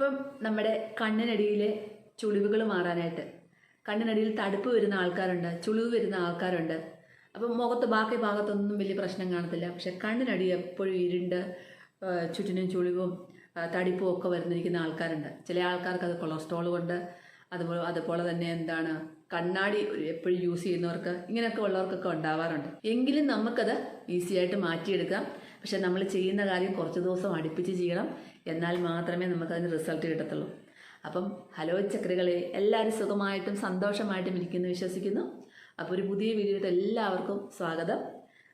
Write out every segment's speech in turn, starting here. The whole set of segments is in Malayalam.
അപ്പം നമ്മുടെ കണ്ണിനടിയിലെ ചുളിവുകൾ മാറാനായിട്ട്. കണ്ണിനടിയിൽ തടുപ്പ് വരുന്ന ആൾക്കാരുണ്ട് ചുളിവ് വരുന്ന ആൾക്കാരുണ്ട്. അപ്പം മുഖത്ത് ബാക്കി ഭാഗത്തൊന്നും വലിയ പ്രശ്നം കാണത്തില്ല. പക്ഷെ കണ്ണിനടി എപ്പോഴും ഇരുണ്ട് ചുറ്റിനും ചുളിവും തടിപ്പും ഒക്കെ വരുന്നിരിക്കുന്ന ആൾക്കാരുണ്ട്. ചില ആൾക്കാർക്ക് അത് കൊളസ്ട്രോൾ കൊണ്ട് അതുപോലെ അതുപോലെ തന്നെ എന്താണ് കണ്ണാടി എപ്പോഴും യൂസ് ചെയ്യുന്നവർക്ക് ഇങ്ങനെയൊക്കെ ഉള്ളവർക്കൊക്കെ ഉണ്ടാവാറുണ്ട്. എങ്കിലും നമുക്കത് ഈസി ആയിട്ട് മാറ്റിയെടുക്കാം. പക്ഷെ നമ്മൾ ചെയ്യുന്ന കാര്യം കുറച്ച് ദിവസം അടുപ്പിച്ച് ചെയ്യണം. എന്നാൽ മാത്രമേ നമുക്കതിന് റിസൾട്ട് കിട്ടത്തുള്ളൂ. അപ്പം ഹലോ ചക്രകളെ എല്ലാവരും സുഖമായിട്ടും സന്തോഷമായിട്ടും ഇരിക്കുന്നു വിശ്വസിക്കുന്നു. അപ്പോൾ ഒരു പുതിയ വീഡിയോയിട്ട് എല്ലാവർക്കും സ്വാഗതം.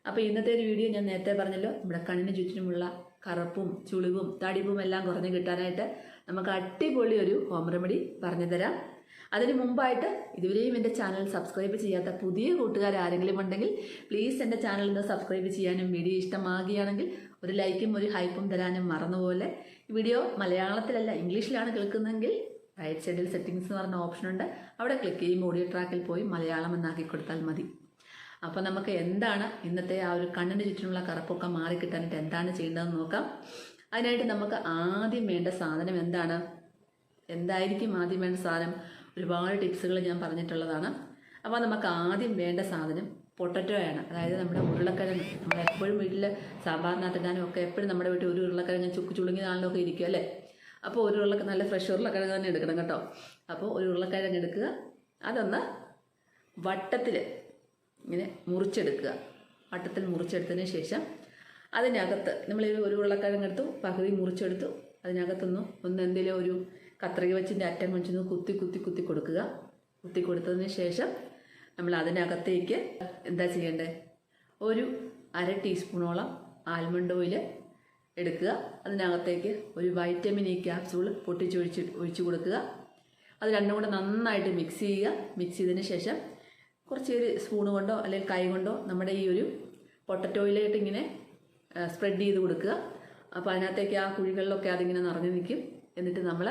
അപ്പോൾ ഇന്നത്തെ ഒരു വീഡിയോ ഞാൻ നേരത്തെ പറഞ്ഞല്ലോ നമ്മുടെ കണ്ണിന് ചുറ്റിനുമുള്ള കറുപ്പും ചുളിവും തടിവും എല്ലാം കുറഞ്ഞ് കിട്ടാനായിട്ട് നമുക്ക് അടിപൊളി ഒരു ഹോം റെമഡി പറഞ്ഞു തരാം. അതിന് മുമ്പായിട്ട് ഇതുവരെയും എന്റെ ചാനൽ സബ്സ്ക്രൈബ് ചെയ്യാത്ത പുതിയ കൂട്ടുകാർ ആരെങ്കിലും ഉണ്ടെങ്കിൽ പ്ലീസ് എന്റെ ചാനൽ ഒന്ന് സബ്സ്ക്രൈബ് ചെയ്യാനും വീഡിയോ ഇഷ്ടമാകുകയാണെങ്കിൽ ഒരു ലൈക്കും ഒരു ഹൈപ്പും തരാനും മറന്നുപോലെ വീഡിയോ മലയാളത്തിലല്ല ഇംഗ്ലീഷിലാണ് കേൾക്കുന്നതെങ്കിൽ റൈറ്റ് സൈഡിൽ സെറ്റിങ്സ് എന്ന് പറഞ്ഞ ഓപ്ഷൻ ഉണ്ട്. അവിടെ ക്ലിക്ക് ചെയ്യും ഓഡിയോ ട്രാക്കിൽ പോയി മലയാളം എന്നാക്കി കൊടുത്താൽ മതി. അപ്പോൾ നമുക്ക് എന്താണ് ഇന്നത്തെ ആ ഒരു കണ്ണിന് ചുറ്റിനുള്ള കറുപ്പൊക്കെ മാറിക്കിട്ടാനായിട്ട് എന്താണ് ചെയ്യേണ്ടതെന്ന് നോക്കാം. അതിനായിട്ട് നമുക്ക് ആദ്യം വേണ്ട സാധനം എന്താണ്? എന്തായിരിക്കും ആദ്യം വേണ്ട സാധനം? ഒരുപാട് ടിപ്സുകൾ ഞാൻ പറഞ്ഞിട്ടുള്ളതാണ്. അപ്പോൾ നമുക്ക് ആദ്യം വേണ്ട സാധനം പൊട്ടറ്റോയാണ് അതായത് നമ്മുടെ ഉരുളക്കിഴങ്ങ്. നമ്മൾ എപ്പോഴും വീട്ടിൽ സാമ്പാറിനകത്തിടാനും ഒക്കെ എപ്പോഴും നമ്മുടെ വീട്ടിൽ ഒരു ഉരുളക്കിഴങ്ങ് ചുക്ക് ചുളുങ്ങി നാളിലൊക്കെ ഇരിക്കും അല്ലേ? അപ്പോൾ ഒരു ഉരുള നല്ല ഫ്രഷ് ഉരുളക്കിഴങ്ങ് തന്നെ എടുക്കണം കേട്ടോ. അപ്പോൾ ഒരു ഉരുളക്കിഴങ്ങ് എടുക്കുക. അതൊന്ന് വട്ടത്തിൽ ഇങ്ങനെ മുറിച്ചെടുക്കുക. വട്ടത്തിൽ മുറിച്ചെടുത്തതിന് ശേഷം അതിനകത്ത് നമ്മൾ ഒരു ഉരുളക്കിഴങ്ങ് എടുത്തു പകുതി മുറിച്ചെടുത്തു. അതിനകത്തൊന്ന് ഒന്ന് എന്തെങ്കിലും ഒരു കത്രിക വെച്ചിന്റെ അറ്റം കൊണ്ടൊന്ന് കുത്തി കുത്തി കുത്തി കൊടുക്കുക. കുത്തി കൊടുത്തതിന് ശേഷം നമ്മൾ അതിനകത്തേക്ക് എന്താ ചെയ്യേണ്ടത് ഒരു അര ടീസ്പൂണോളം ആൽമണ്ട് ഓയിൽ എടുക്കുക. അതിനകത്തേക്ക് ഒരു വൈറ്റമിൻ ഇ ക്യാപ്സൂൾ പൊട്ടിച്ചൊഴിച്ച് ഒഴിച്ചു കൊടുക്കുക. അത് രണ്ടും കൂടെ നന്നായിട്ട് മിക്സ് ചെയ്യുക. മിക്സ് ചെയ്തതിന് ശേഷം കുറച്ച് ഒരു സ്പൂൺ കൊണ്ടോ അല്ലെങ്കിൽ കൈ കൊണ്ടോ നമ്മുടെ ഈ ഒരു പൊട്ടറ്റോയിലായിട്ട് ഇങ്ങനെ സ്പ്രെഡ് ചെയ്ത് കൊടുക്കുക. അപ്പോൾ അതിനകത്തേക്ക് ആ കുഴികളിലൊക്കെ അതിങ്ങനെ നിറഞ്ഞു നിൽക്കും. എന്നിട്ട് നമ്മൾ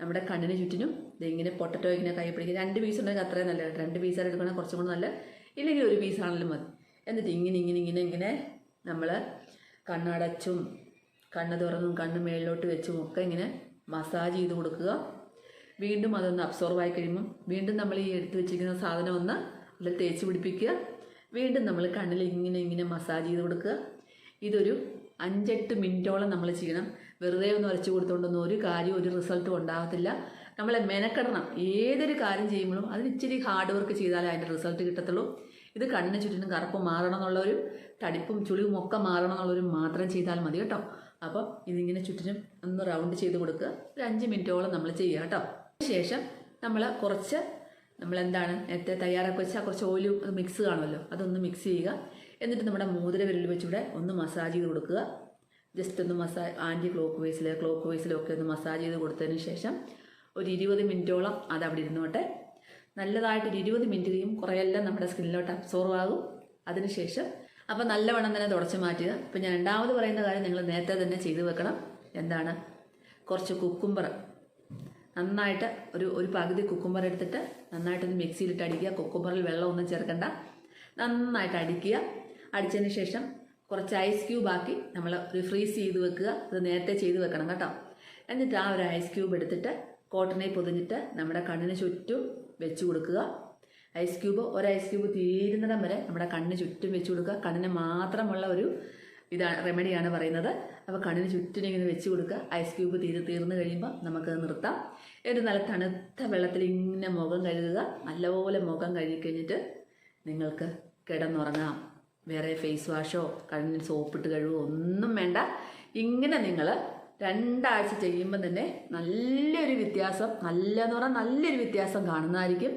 നമ്മുടെ കണ്ണിന് ചുറ്റിനും ഇങ്ങനെ പൊട്ടറ്റോ ഇങ്ങനെ കൈ പിടിക്കുക രണ്ട് പീസ് ഉണ്ടെങ്കിൽ അത്രയും നല്ല രണ്ട് പീസാണ് എടുക്കണേ കുറച്ചും കൂടെ നല്ല ഇല്ലെങ്കിൽ ഒരു പീസാണെങ്കിലും മതി. എന്നിട്ട് ഇങ്ങനെ ഇങ്ങനെ ഇങ്ങനെ ഇങ്ങനെ നമ്മൾ കണ്ണടച്ചും കണ്ണ് തുറന്നും കണ്ണ് മേളിലോട്ട് വെച്ചും ഒക്കെ ഇങ്ങനെ മസാജ് ചെയ്ത് കൊടുക്കുക. വീണ്ടും അതൊന്ന് അബ്സോർവ് ആയി കഴിയുമ്പം വീണ്ടും നമ്മൾ ഈ എടുത്തു വെച്ചിരിക്കുന്ന സാധനം ഒന്ന് അതിൽ തേച്ച് പിടിപ്പിക്കുക. വീണ്ടും നമ്മൾ കണ്ണിൽ ഇങ്ങനെ ഇങ്ങനെ മസാജ് ചെയ്ത് കൊടുക്കുക. ഇതൊരു അഞ്ചെട്ട് മിനിറ്റോളം നമ്മൾ ചെയ്യണം. വെറുതെ ഒന്ന് വരച്ചു കൊടുത്തുകൊണ്ടൊന്നും ഒരു കാര്യവും ഒരു റിസൾട്ടും ഉണ്ടാകത്തില്ല. നമ്മളെ മെനക്കെടണം. ഏതൊരു കാര്യം ചെയ്യുമ്പോഴും അതിന് ഇച്ചിരി ഹാർഡ് വർക്ക് ചെയ്താലേ അതിന്റെ റിസൾട്ട് കിട്ടത്തുള്ളൂ. ഇത് കണ്ണിന് ചുറ്റിനും കറുപ്പ് മാറണം എന്നുള്ളൊരു തടിപ്പും ചുളിവും ഒക്കെ മാറണം എന്നുള്ളൊരു മാത്രം ചെയ്താൽ മതി കേട്ടോ. അപ്പോൾ ഇതിങ്ങനെ ചുറ്റിനും ഒന്ന് റൗണ്ട് ചെയ്ത് കൊടുക്കുക. ഒരു അഞ്ച് മിനിറ്റോളം നമ്മൾ ചെയ്യുക കേട്ടോ. ശേഷം നമ്മൾ കുറച്ച് നമ്മളെന്താണ് നേരത്തെ തയ്യാറാക്കി വെച്ചാൽ കുറച്ച് ഓയിലും മിക്സ് കാണുമല്ലോ. അതൊന്ന് മിക്സ് ചെയ്യുക. എന്നിട്ട് നമ്മുടെ മോതിര വിരൽ വെച്ചിവിടെ ഒന്ന് മസാജ് ചെയ്ത് കൊടുക്കുക. ജസ്റ്റ് ഒന്ന് മസാജ് ആന്റി ക്ലോക്ക് വൈസിൽ ക്ലോക്ക് വൈസിലൊക്കെ ഒന്ന് മസാജ് ചെയ്ത് കൊടുത്തതിന് ശേഷം ഒരു ഇരുപത് മിനിറ്റോളം അത് അവിടെ ഇരുന്നോട്ടെ. നല്ലതായിട്ട് ഒരു ഇരുപത് മിനിറ്റ് കഴിയും കുറേയെല്ലാം നമ്മുടെ സ്കിന്നിലോട്ട് അബ്സോർവ് ആകും. അതിനുശേഷം അപ്പോൾ നല്ലവണ്ണം തന്നെ തുടച്ച് മാറ്റുക. ഇപ്പം ഞാൻ രണ്ടാമത് പറയുന്ന കാര്യം നിങ്ങൾ നേരത്തെ തന്നെ ചെയ്തു വെക്കണം. എന്താണ്? കുറച്ച് കുക്കുംബർ. നന്നായിട്ട് ഒരു ഒരു പകുതി കുക്കുംബർ എടുത്തിട്ട് നന്നായിട്ടൊന്ന് മിക്സിയിലിട്ട് അടിക്കുക. കുക്കുംബറിൽ വെള്ളമൊന്നും ചേർക്കണ്ട. നന്നായിട്ട് അടിക്കുക. അടിച്ചതിന് ശേഷം കുറച്ച് ഐസ് ക്യൂബ് ആക്കി നമ്മൾ ഒരു ഫ്രീസ് ചെയ്ത് വെക്കുക. അത് നേരത്തെ ചെയ്ത് വെക്കണം കേട്ടോ. എന്നിട്ട് ആ ഒരു ഐസ് ക്യൂബ് എടുത്തിട്ട് കോട്ടണിൽ പൊതിഞ്ഞിട്ട് നമ്മുടെ കണ്ണിന് ചുറ്റും വെച്ച് കൊടുക്കുക. ഐസ് ക്യൂബ് ഒരു ഐസ് ക്യൂബ് തീരുന്നിടം വരെ നമ്മുടെ കണ്ണിന് ചുറ്റും വെച്ച് കൊടുക്കുക. കണ്ണിന് മാത്രമുള്ള ഒരു ഇതാണ് റെമഡിയാണ് പറയുന്നത്. അപ്പോൾ കണ്ണിന് ചുറ്റും ഇങ്ങനെ വെച്ച് കൊടുക്കുക. ഐസ് ക്യൂബ് തീര് തീർന്നു കഴിയുമ്പോൾ നമുക്കത് നിർത്താം. എന്നിട്ട് നല്ല തണുത്ത വെള്ളത്തിൽ ഇങ്ങനെ മുഖം കഴുകുക. നല്ലപോലെ മുഖം കഴുകി കഴിഞ്ഞിട്ട് നിങ്ങൾക്ക് കിടന്നുറങ്ങാം. വേറെ ഫേസ് വാഷോ കണ്ണിൽ സോപ്പിട്ട് കഴുകോ ഒന്നും വേണ്ട. ഇങ്ങനെ നിങ്ങൾ രണ്ടാഴ്ച ചെയ്യുമ്പോൾ തന്നെ നല്ലൊരു വ്യത്യാസം നല്ല എന്ന് പറഞ്ഞാൽ നല്ലൊരു വ്യത്യാസം കാണുന്നതായിരിക്കും.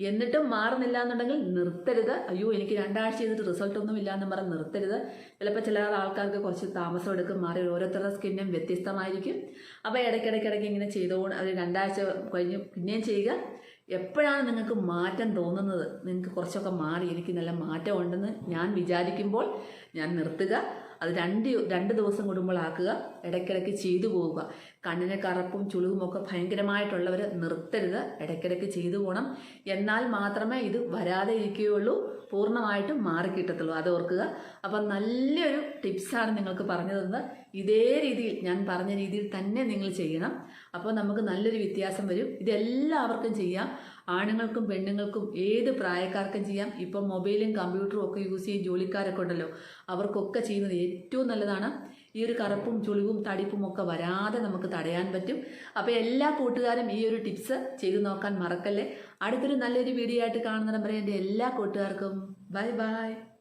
എന്നിട്ടും മാറുന്നില്ല എന്നുണ്ടെങ്കിൽ നിർത്തരുത്. അയ്യോ എനിക്ക് രണ്ടാഴ്ച ചെയ്തിട്ട് റിസൾട്ട് ഒന്നും ഇല്ല എന്ന് പറഞ്ഞ് നിർത്തരുത്. ചിലപ്പോൾ ചില ആൾക്കാർക്ക് കുറച്ച് താമസം എടുക്കും മാറി ഓരോരുത്തരുടെ സ്കിന്നും വ്യത്യസ്തമായിരിക്കും. അപ്പോൾ ഇടയ്ക്കിടയ്ക്കിടയ്ക്ക് ഇങ്ങനെ ചെയ്തുകൊണ്ട് അത് രണ്ടാഴ്ച കഴിഞ്ഞ് പിന്നെയും ചെയ്യുക. എപ്പോഴാണ് നിങ്ങൾക്ക് മാറ്റം തോന്നുന്നത്? നിങ്ങൾക്ക് കുറച്ചൊക്കെ മാറി എനിക്ക് നല്ല മാറ്റം ഉണ്ടെന്ന് ഞാൻ വിചാരിക്കുമ്പോൾ ഞാൻ നിർത്തുക. അത് രണ്ട് രണ്ട് ദിവസം കൂടുമ്പോൾ ആക്കുക ഇടയ്ക്കിടയ്ക്ക് ചെയ്തു പോവുക. കണ്ണിന് കറുപ്പും ചുളിവും ഒക്കെ ഭയങ്കരമായിട്ടുള്ളവർ നിർത്തരുത് ഇടയ്ക്കിടയ്ക്ക് ചെയ്തു പോകണം എന്നാൽ മാത്രമേ ഇത് വരാതെ ഇരിക്കുകയുള്ളൂ പൂർണമായിട്ടും മാറിക്കിട്ടത്തുള്ളൂ അത് ഓർക്കുക. അപ്പം നല്ലൊരു ടിപ്സാണ് നിങ്ങൾക്ക് പറഞ്ഞു തന്നത് ഇതേ രീതിയിൽ ഞാൻ പറഞ്ഞ രീതിയിൽ തന്നെ നിങ്ങൾ ചെയ്യണം. അപ്പോൾ നമുക്ക് നല്ലൊരു വ്യത്യാസം വരും. ഇതെല്ലാവർക്കും ചെയ്യാം. ആണുങ്ങൾക്കും പെണ്ണുങ്ങൾക്കും ഏത് പ്രായക്കാർക്കും ചെയ്യാം. ഇപ്പം മൊബൈലും കമ്പ്യൂട്ടറും ഒക്കെ യൂസ് ചെയ്യും ജോലിക്കാരൊക്കെ ഉണ്ടല്ലോ. അവർക്കൊക്കെ ചെയ്യുന്നത് ഏറ്റവും നല്ലതാണ്. ഈ ഒരു കറുപ്പും ചുളിവും തടിപ്പും ഒക്കെ വരാതെ നമുക്ക് തടയാൻ പറ്റും. അപ്പോൾ എല്ലാ കൂട്ടുകാരും ഈ ഒരു ടിപ്സ് ചെയ്തു നോക്കാൻ മറക്കല്ലേ. അടുത്തൊരു നല്ലൊരു വീഡിയോ ആയിട്ട് കാണുന്നിടം വരെ എന്റെ എല്ലാ കൂട്ടുകാർക്കും ബൈ ബൈ.